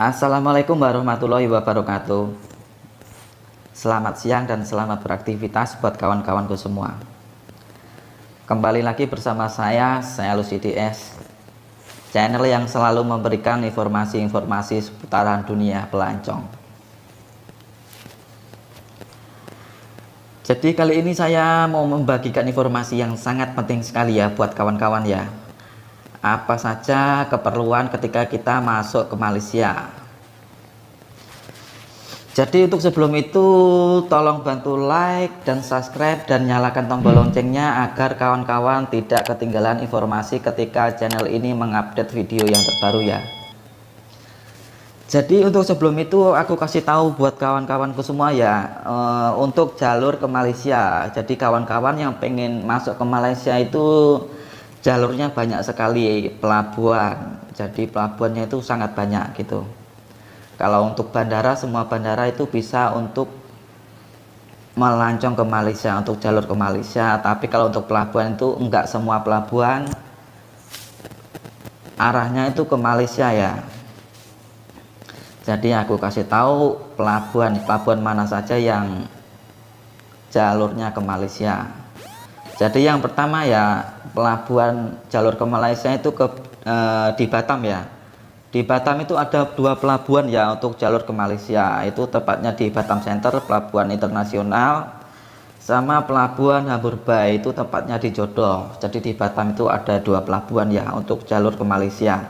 Assalamualaikum warahmatullahi wabarakatuh. Selamat siang dan selamat beraktivitas buat kawan-kawanku semua. Kembali lagi bersama saya, saya Lucids Channel yang selalu memberikan informasi-informasi seputaran dunia pelancong. Jadi kali ini saya mau membagikan informasi yang sangat penting sekali ya buat kawan-kawan ya Apa saja keperluan ketika kita masuk ke Malaysia jadi untuk sebelum itu tolong bantu like dan subscribe dan nyalakan tombol loncengnya agar kawan-kawan tidak ketinggalan informasi ketika channel ini mengupdate video yang terbaru ya. Jadi untuk sebelum itu aku kasih tahu buat kawan-kawanku semua ya uh, untuk jalur ke Malaysia. Jadi kawan-kawan yang pengen masuk ke Malaysia itu jalurnya banyak sekali pelabuhan. Jadi pelabuhannya itu sangat banyak gitu. Kalau untuk bandara, semua bandara itu bisa untuk melancong ke Malaysia, untuk jalur ke Malaysia. Tapi kalau untuk pelabuhan itu enggak semua pelabuhan arahnya itu ke Malaysia ya. Jadi aku kasih tahu pelabuhan pelabuhan mana saja yang jalurnya ke Malaysia. Jadi yang pertama ya pelabuhan jalur ke Malaysia itu ke e, di Batam ya di Batam itu ada dua pelabuhan ya untuk jalur ke Malaysia. Itu tepatnya di Batam Center, pelabuhan internasional sama pelabuhan Hambur Bay itu tepatnya di Jodoh. Jadi di Batam itu ada dua pelabuhan ya untuk jalur ke Malaysia.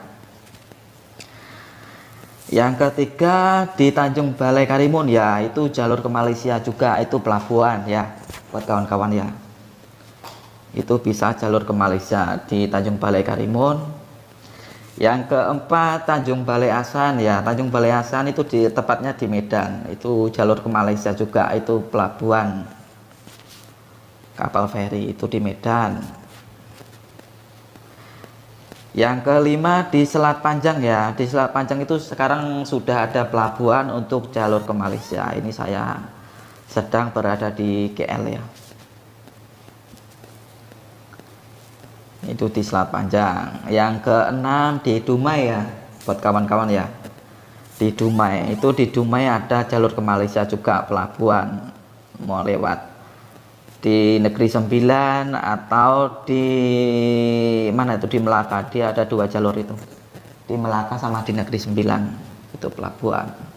Yang ketiga di Tanjung Balai Karimun ya itu jalur ke Malaysia juga itu pelabuhan ya buat kawan-kawan ya. Itu bisa jalur ke Malaysia di Tanjung Balai Karimun. Yang keempat Tanjung Balai Asan. Ya Tanjung Balai Asan itu di tepatnya di Medan. Itu jalur ke Malaysia juga itu pelabuhan. Kapal feri itu di Medan. Yang kelima di Selat Panjang. Ya di Selat Panjang itu sekarang sudah ada pelabuhan untuk jalur ke Malaysia. Ini saya sedang berada di KL ya itu di Selat Panjang. Yang keenam di Dumai ya buat kawan-kawan ya. Di Dumai. Itu di Dumai ada jalur ke Malaysia juga pelabuhan. Mau lewat. Di Negeri Sembilan atau di mana itu? Di Melaka. Dia ada dua jalur itu. Di Melaka sama di Negeri Sembilan. Itu pelabuhan.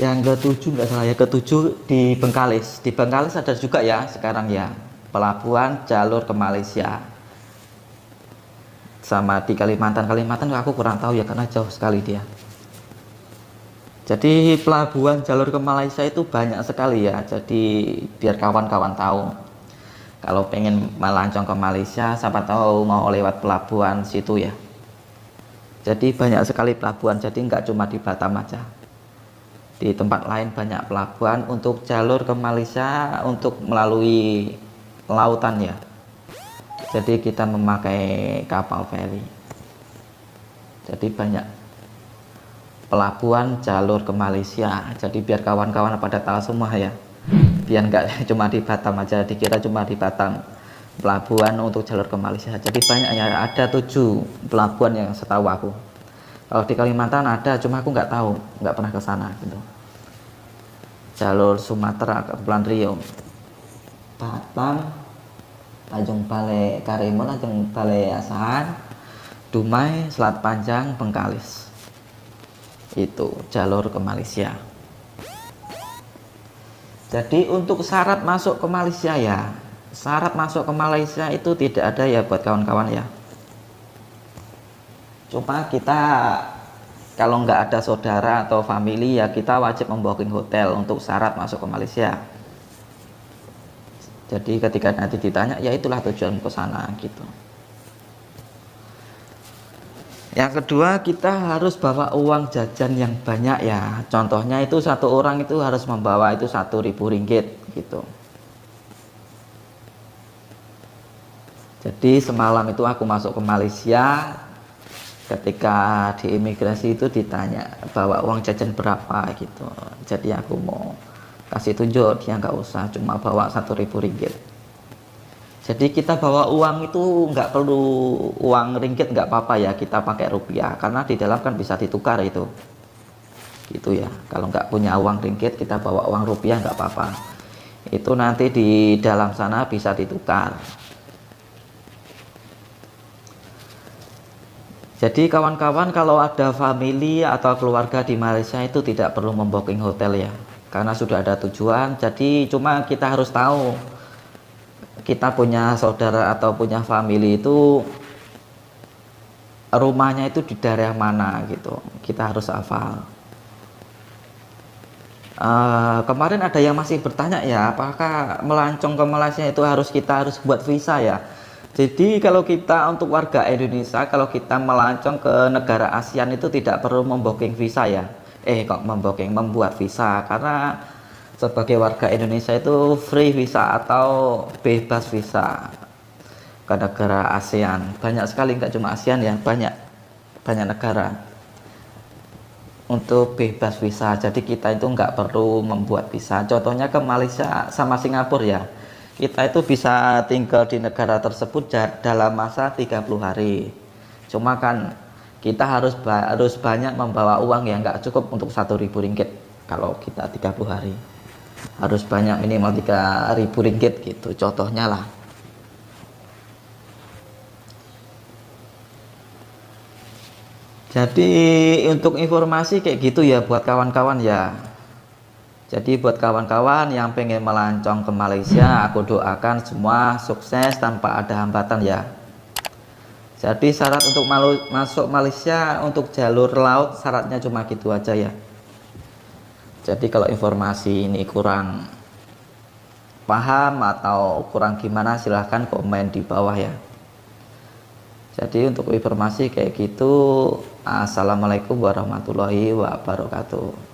Yang ketujuh nggak salah ya ketujuh di Bengkalis. Di Bengkalis ada juga ya sekarang ya pelabuhan jalur ke Malaysia. Sama di Kalimantan Kalimantan aku kurang tahu ya karena jauh sekali dia. Jadi pelabuhan jalur ke Malaysia itu banyak sekali ya. Jadi biar kawan-kawan tahu. Kalau pengen melancong ke Malaysia siapa tahu mau lewat pelabuhan situ ya. Jadi banyak sekali pelabuhan jadi nggak cuma di Batam aja. Di tempat lain banyak pelabuhan untuk jalur ke Malaysia untuk melalui lautan ya jadi kita memakai kapal feri. Jadi banyak pelabuhan jalur ke Malaysia. Jadi biar kawan-kawan pada tahu semua ya. Biar nggak cuma di Batam aja. Dikira cuma di Batam. Pelabuhan untuk jalur ke Malaysia. Jadi banyak ya ada tujuh pelabuhan yang setahu aku. Kalau di Kalimantan ada cuma aku nggak tahu. Nggak pernah ke sana gitu. Jalur Sumatera Kepulauan Riau Batam Tanjung Balai Karimun Tanjung Balai Asahan Dumai Selat Panjang Bengkalis. Itu jalur ke Malaysia. Jadi untuk syarat masuk ke Malaysia ya syarat masuk ke Malaysia itu tidak ada ya buat kawan-kawan ya. Cuma kita kalau nggak ada saudara atau family ya kita wajib memboking hotel untuk syarat masuk ke Malaysia jadi ketika nanti ditanya ya itulah tujuan ke sana gitu. Yang kedua kita harus bawa uang jajan yang banyak ya. Contohnya itu satu orang itu harus membawa itu satu ribu ringgit gitu. Jadi semalam itu aku masuk ke Malaysia ketika di imigrasi itu ditanya bawa uang jajan berapa? Gitu. Jadi aku mau kasih tunjuk dia nggak usah cuma bawa satu ribu ringgit. Jadi kita bawa uang itu nggak perlu uang ringgit nggak apa-apa ya kita pakai rupiah. Karena di dalam kan bisa ditukar itu. Gitu ya. Kalau nggak punya uang ringgit kita bawa uang rupiah nggak apa-apa. Itu nanti di dalam sana bisa ditukar. Jadi kawan-kawan kalau ada family atau keluarga di Malaysia itu tidak perlu membooking hotel ya Karena sudah ada tujuan jadi cuma kita harus tahu Kita punya saudara atau punya family itu Rumahnya itu di daerah mana gitu. Kita harus hafal. Uh, Kemarin ada yang masih bertanya ya Apakah melancong ke Malaysia itu harus kita harus buat visa ya? Jadi kalau kita untuk warga Indonesia, kalau kita melancong ke negara ASEAN itu tidak perlu membooking visa ya. Eh kok membooking, membuat visa karena sebagai warga Indonesia itu free visa atau bebas visa ke negara ASEAN. Banyak sekali nggak cuma ASEAN ya, banyak banyak negara untuk bebas visa. Jadi kita itu nggak perlu membuat visa. Contohnya ke Malaysia sama Singapura ya kita itu bisa tinggal di negara tersebut dalam masa 30 hari cuma kan kita harus harus banyak membawa uang yang nggak cukup untuk satu ribu ringgit. Kalau kita 30 hari. Harus banyak minimal 3000 ringgit gitu. Contohnya lah. Jadi untuk informasi kayak gitu ya buat kawan-kawan ya. Jadi buat kawan-kawan yang pengen melancong ke Malaysia, aku doakan semua sukses tanpa ada hambatan ya. Jadi syarat untuk malu, masuk Malaysia untuk jalur laut syaratnya cuma gitu aja ya. Jadi kalau informasi ini kurang paham atau kurang gimana silahkan komen di bawah ya. Jadi untuk informasi kayak gitu, Assalamualaikum warahmatullahi wabarakatuh.